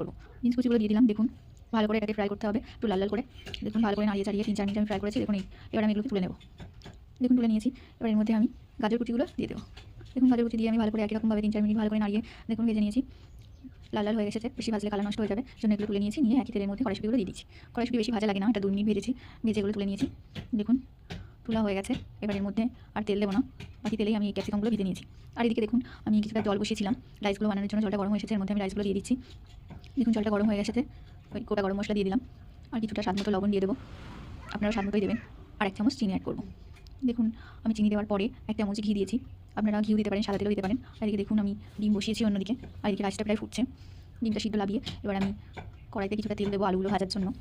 করব। বিনস কুচিগুলো দিয়ে দিলাম, দেখুন, ভালো করে এটাকে ফ্রাই করতে হবে, একটু লাল লাল করে। দেখুন, ভালো করে নাড়িয়ে চাড়িয়ে তিন চার মিনিট আমি ফ্রাই করেছি, দেখুন এই, এবার আমি এগুলোকে তুলে নেব। দেখুন, তুলে নিয়েছি, এবার এর মধ্যে আমি গাজর কুচিগুলো দিয়ে দেবো। দেখুন, গাজর কুচি দিয়ে আমি ভালো করে একই রকমভাবে তিন চার মিনিট ভালো করে নাড়িয়ে, দেখুন, ভেজে নিয়েছি। লাল লাল হয়ে গেছে, বেশি ভাজলে কালার নষ্ট হয়ে যাবে জন্য এগুলো তুলে নিয়েছি, নিয়ে একই তেলের মধ্যে কড়াইশুটিগুলো দিয়ে দিচ্ছি। কড়াইশুটি বেশি ভাজা লাগে না, এটা দু মিনিট ভেজেছি, ভেজে এগুলো তুলে নিয়েছি। দেখুন, তোলা হয়ে গেছে, এবার এর মধ্যে আর তেল দেবো না, বাকি তেলেই আমি ক্যাপসিকামগুলো ভেজে নিয়েছি। আর এদিকে দেখুন, আমি কিছুটা জল বসিয়েছিলাম, রাইসগুলো বানানোর জন্য জলটা গরম হয়ে এসেছে, এর মধ্যে আমি রাইসগুলো দিয়ে দিচ্ছি। দেখুন জলটা গরম হয়ে গেছে ওই গোটা গরম মশলা দিয়ে দিলাম। আর কিছুটা স্বাদ মতো লবণ দিয়ে দেবো। আপনারা স্বাদ মতোই দেবেন। আর এক চামচ চিনি অ্যাড করব। দেখুন, আমি চিনি দেওয়ার পরে এক চামচ ঘি দিয়েছি। আপনারা ঘিও দিতে পারেন, সাদা তেলও দিতে পারেন। আর এদিকে দেখুন, আমি ডিম বসিয়েছি অন্যদিকে। আর এদিকে রাইসটা প্রায় ফুটছে। ডিমটা সিদ্ধ লাভিয়ে এবার আমি কড়াইতে কিছুটা তেল দেবো আলুগুলো ভাজার জন্য।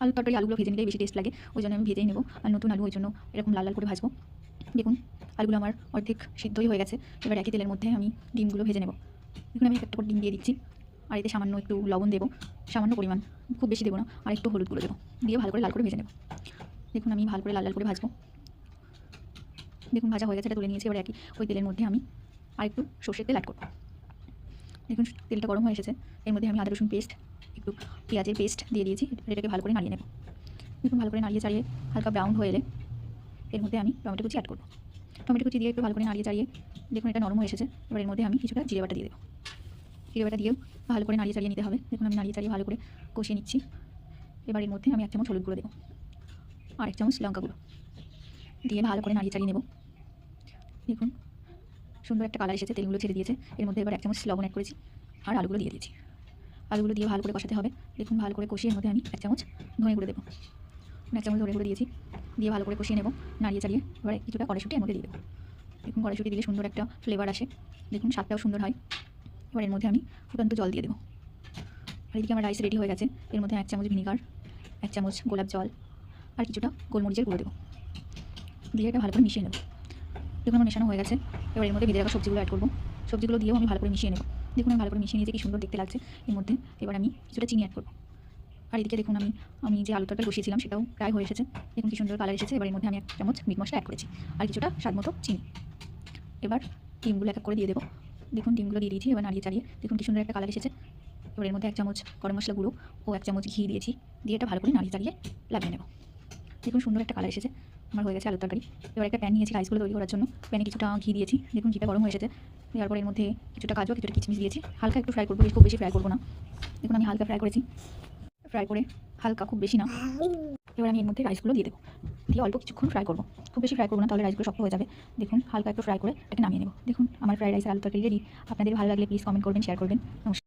আলু তরকারি আলুগুলো ভেজে নিলেই বেশি টেস্ট লাগে। ওই জন্য আমি ভেজেই নেব। আর নতুন আলু, ওই জন্য এরকম লাল লাল করে ভাজবো। দেখুন, আলুগুলো আমার অর্ধেক সিদ্ধই হয়ে গেছে। এবার একই তেলের মধ্যে আমি ডিমগুলো ভেজে নেব। দেখুন, আমি একটা করে ডিম দিয়ে দিচ্ছি। আর এতে সামান্য একটু লবণ দেবো, সামান্য পরিমাণ, খুব বেশি দেবো না, আর একটু হলুদ গুঁড়ো দেবো, দিয়ে ভালো করে লাল করে ভেজে নেব। দেখুন আমি ভালো করে লাল লাল করে ভাজবো। দেখুন ভাজা হয়ে গেছে, এটা তুলে নিয়েছি, এবার একই, ওই তেলের মধ্যে আমি আর একটু সর্ষের তেল অ্যাড করব। দেখুন তেলটা গরম হয়ে এসেছে, এর মধ্যে আমি আদা, রসুন পেস্ট একটু পেঁয়াজের পেস্ট দিয়ে দিয়েছি, এটাকে ভালো করে নাড়িয়ে নেব। দেখুন ভালো করে নাড়িয়ে চাড়িয়ে হালকা ব্রাউন হয়ে এলে, এর মধ্যে আমি টমেটো কুচি অ্যাড করব। টমেটো কুচি দিয়ে একটু ভালো করে নাড়িয়ে চাড়িয়ে, দেখুন এটা নরম হয়ে এসেছে, এবার এর মধ্যে আমি কিছুটা জিরে বাটা দিয়ে দেবো। জিরে বাটা দিয়েও ভালো করে নাড়িয়ে চালিয়ে নিতে হবে। দেখুন, আমি নাড়িয়ে চালিয়ে ভালো করে কষিয়ে নিচ্ছি। এবার এর মধ্যে আমি এক চামচ হলুদ গুঁড়ো দেবো আর এক চামচ লঙ্কা গুঁড়ো দিয়ে ভালো করে নাড়িয়ে চালিয়ে নেব। দেখুন, সুন্দর একটা কালার এসেছে, তেলগুলো ছেড়ে দিয়েছে। এর মধ্যে এবার এক চামচ লবণ অ্যাড করেছি আর আলুগুলো দিয়ে দিয়েছি। আলুগুলো দিয়ে ভালো করে কষাতে হবে। দেখুন, ভালো করে কষিয়ে এর মধ্যে আমি এক চামচ ধনে গুঁড়ো দেবো এক চামচ ধনে গুঁড়ো দিয়েছি। দিয়ে ভালো করে কষিয়ে নেব, নাড়িয়ে চালিয়ে এবার কিছুটা কড়াইশুটি এর মধ্যে দিয়ে দেবো। দেখুন, কড়াইশুটি দিলে সুন্দর একটা ফ্লেভার আসে। দেখুন, স্বাদটাও সুন্দর হয়। এবার এর মধ্যে আমি ফুটন্ত জল দিয়ে দেবো। আর এদিকে আমার রাইস রেডি হয়ে গেছে। এর মধ্যে এক চামচ ভিনিগার এক চামচ গোলাপ জল, আর কিছুটা গোলমরিচের গুঁড়ো দেবো। দিয়ে এটা ভালো করে মিশিয়ে নেব। দেখুন আমার মেশানো হয়ে গেছে। এবার এর মধ্যে ভেজে রাখা সবজিগুলো অ্যাড করব। সবজিগুলো দিয়েও আমি ভালো করে মিশিয়ে নেব। দেখুন আমি ভালো করে মিশিয়ে নিয়েছি, কি সুন্দর দেখতে লাগছে। এর মধ্যে এবার আমি কিছুটা চিনি অ্যাড করব। আর এদিকে দেখুন আমি আমি যে আলু তরকারি বসিয়েছিলাম, সেটাও প্রায় হয়ে এসেছে। দেখুন কি সুন্দর কালার এসেছে। এবার এর মধ্যে আমি এক চামচ মিট মশলা অ্যাড করেছি। আর কিছুটা স্বাদ মতো চিনি। এবার ডিমগুলো এক এক করে দিয়ে দেবো। দেখুন, ডিমগুলো দিয়ে দিয়েছি, এবার নাড়িয়ে চাড়িয়ে। দেখুন, কি সুন্দর একটা কালার এসেছে। এবার এর মধ্যে এক চামচ গরম মশলা গুঁড়ো ও এক চামচ ঘি দিয়েছি। দিয়ে এটা ভালো করে নাড়িয়ে চাড়িয়ে লাগিয়ে নেব। দেখুন, সুন্দর একটা কালার এসেছে। আমার হয়ে গেছে আলু তরকারি। এবার একটা প্যান নিয়েছি রাইসগুলো তৈরি করার জন্য। প্যানে কিছুটা ঘি দিয়েছি। দেখুন, ঘিটা গরম হয়ে এসেছে। দেওয়ার এর মধ্যে কিছুটা কাজু কিছুটা কিচমিচ দিয়েছি। হালকা একটু ফ্রাই করব খুব বেশি ফ্রাই করব না। দেখুন, আমি হালকা ফ্রাই করেছি। ফ্রাই করে হালকা খুব বেশি না। এবার আমি এর মধ্যে রাইসগুলো দিয়ে দেবো। দিয়ে অল্প কিছুক্ষণ ফ্রাই করব। খুব বেশি ফ্রাই করব না, তাহলে রাইসগুলো শক্ত হয়ে যাবে। দেখুন, হালকা একটু ফ্রাই করে এটাকে নামিয়ে নেব। দেখুন, আমার ফ্রাইড রাইসের আলু তরকারি রেডি আপনাদের ভালো লাগলে প্লিজ কমেন্ট করবেন শেয়ার করবেন। নমস্কার।